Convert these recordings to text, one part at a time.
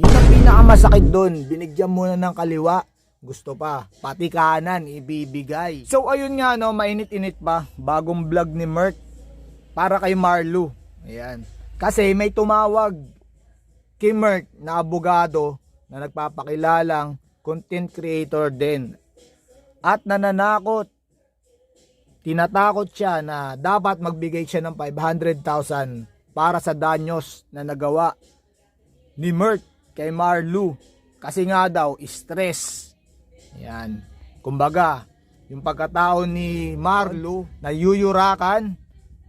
Yun ang pinakamasakit doon. Binigyan mo na ng kaliwa. Gusto pa. Pati kanan, ibibigay. So ayun nga no, mainit-init pa. Bagong vlog ni Mert. Para kay Marlo. Ayan. Kasi may tumawag kay Mert na abogado na nagpapakilalang content creator din. At nananakot tinatakot siya na dapat magbigay siya ng 500,000 para sa danyos na nagawa ni Mert kay Marlu kasi nga daw stress. Yan. Kumbaga, yung pagkatao ni Marlu na yuyurakan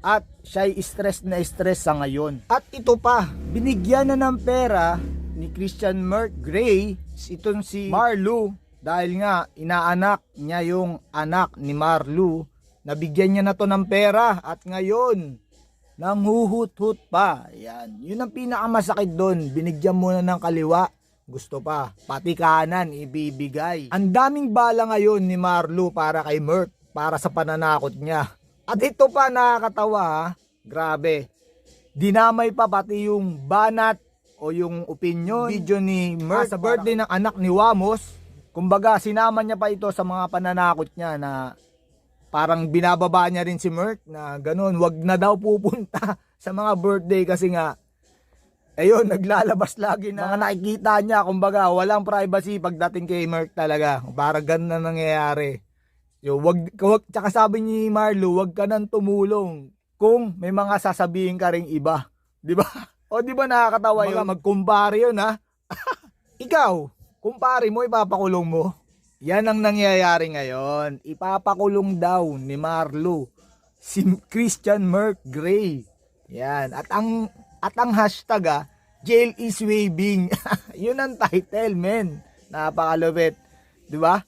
at siya'y stress na stress sa ngayon. At ito pa, binigyan na ng pera ni Christian Mert Gray itong si Marlu dahil nga inaanak niya yung anak ni Marlu nabigyan niya na to ng pera at ngayon nanghuhut-hut pa. Yan. Yun ang pinakamasakit doon. Binigyan mo na ng kaliwa. Gusto pa. Pati kanan ibibigay. Ang daming bala ngayon ni Marlo para kay Mert. Para sa pananakot niya. At ito pa nakakatawa ha. Grabe. Dinamay pa pati yung banat o yung opinion video ni Mert sa birthday ng anak ni Wamos. Kumbaga sinama niya pa ito sa mga pananakot niya na parang binababa niya rin si Mert na ganun, wag na daw pupunta sa mga birthday kasi nga ayun, naglalabas lagi na mga nakikita niya, kumbaga walang privacy pagdating kay Mert talaga. Parang ganun na nangyayari. Yo, wag, wag, tsaka sabi ni Marlo, wag ka nang tumulong kung may mga sasabihin ka ring iba. Di ba? O di ba nakakatawa yun? Magkumpare yun ha? Ikaw, kumpare mo, ipapakulong mo. Yan ang nangyayari ngayon. Ipapakulong daw ni Marlo si Christian Merck Gray. Yan. At ang at ang hashtag ah, jail is waving. Yun ang title, men. Napakalupit. 'Di ba?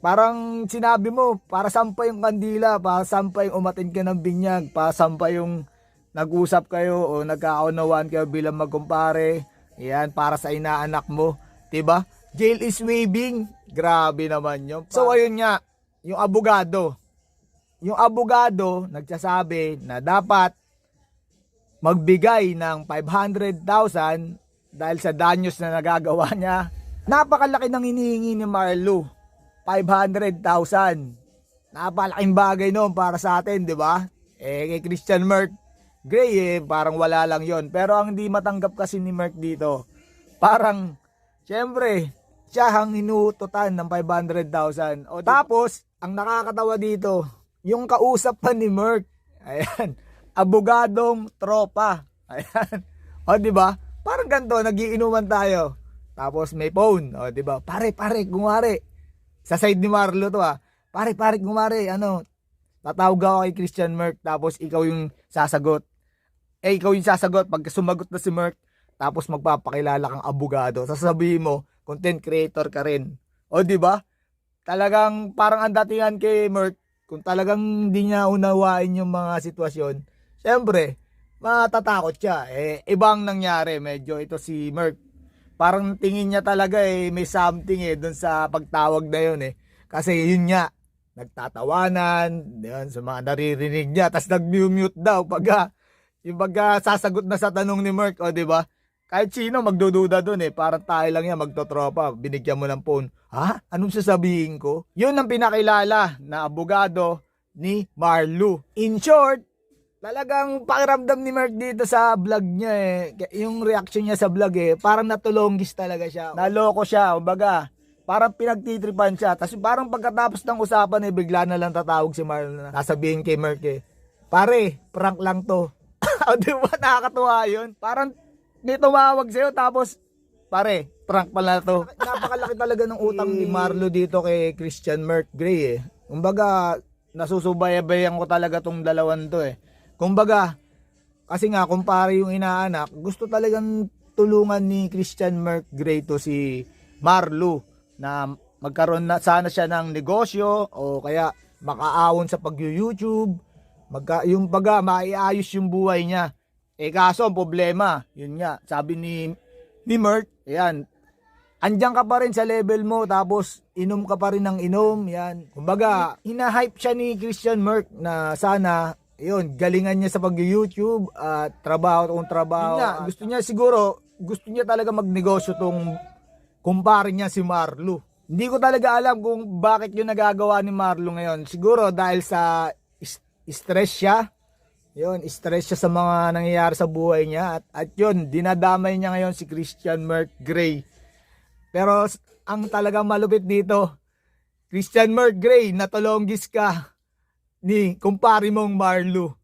Parang sinabi mo, para sampa yung kandila, para sampa yung umatin ka ng binyag, para sampa yung nag-usap kayo o nagkakaunawaan kayo bilang magkumpare. Yan, para sa inaanak mo. 'di ba? Jail is waving. Grabe naman yun. So ayun nga, yung abogado. Yung abogado nagsasabi na dapat magbigay ng 500,000 dahil sa danyos na nagagawa niya. Napakalaki ng hinihingi ni Marlo. 500,000. Napalaking bagay noon para sa atin, di ba? Eh, kay Christian Merck, Gray eh, parang wala lang yon Pero ang hindi matanggap kasi ni Merck dito, parang, syempre, siya ang hinututan ng 500,000. O tapos, ang nakakatawa dito, yung kausap pa ni Merck, ayan, abogadong tropa. Ayan. O di ba? Parang ganito, nagiinuman tayo. Tapos may phone, o di ba? Pare, pare, gumari. Sa side ni Marlo to ah. Pare, pare, gumari, ano? Tatawag ako kay Christian Merck tapos ikaw yung sasagot. Eh, ikaw yung sasagot pag sumagot na si Merck tapos magpapakilala kang abogado. Sasabihin mo, content creator ka rin. O di ba? Talagang parang ang datingan kay Merck, kung talagang hindi niya unawain yung mga sitwasyon, syempre, matatakot siya. Eh, ibang nangyari, medyo ito si Merck. Parang tingin niya talaga eh, may something eh, dun sa pagtawag na yun eh. Kasi yun nga, nagtatawanan, yun, sa mga naririnig niya, tapos nag-mute daw pag yung pag ah, sasagot na sa tanong ni Merck, o di ba? Kahit sino magdududa doon eh. Parang tayo lang yan magtotropa. Binigyan mo ng phone. Ha? Anong sasabihin ko? Yun ang pinakilala na abogado ni Marlu. In short, talagang pakiramdam ni Mark dito sa vlog niya eh. Yung reaction niya sa vlog eh. Parang natulonggis talaga siya. Naloko siya. Kumbaga, parang pinagtitripan siya. Tapos parang pagkatapos ng usapan eh, bigla na lang tatawag si Marlo na nasabihin kay Mark eh. Pare, prank lang to. o di ba nakakatuwa yun? Parang may tumawag sa'yo tapos pare, prank pala to. Napakalaki talaga ng utang ni Marlo dito kay Christian Merck Gray eh. Kumbaga, nasusubayabayan ko talaga tong dalawan to eh. Kumbaga, kasi nga kumpare yung inaanak, gusto talagang tulungan ni Christian Merck Gray to si Marlo na magkaroon na sana siya ng negosyo o kaya makaawon sa pag-YouTube, magka, yung baga maiayos yung buhay niya. Eh kaso ang problema, yun nga, sabi ni ni Mert, ayan, andyan ka pa rin sa level mo tapos inom ka pa rin ng inom, yan. Kumbaga, hina-hype siya ni Christian Merck na sana yun, galingan niya sa pag-YouTube at trabaho kung trabaho. Yun nga, gusto niya siguro gusto niya talaga magnegosyo tong kumpare niya si Marlo. Hindi ko talaga alam kung bakit yung nagagawa ni Marlo ngayon. Siguro dahil sa stress siya. Yun, stress siya sa mga nangyayari sa buhay niya. At, at yun, dinadamay niya ngayon si Christian Merck Gray. Pero ang talagang malupit dito, Christian Merck Gray, natulonggis ka ni kumpare mong Marlo.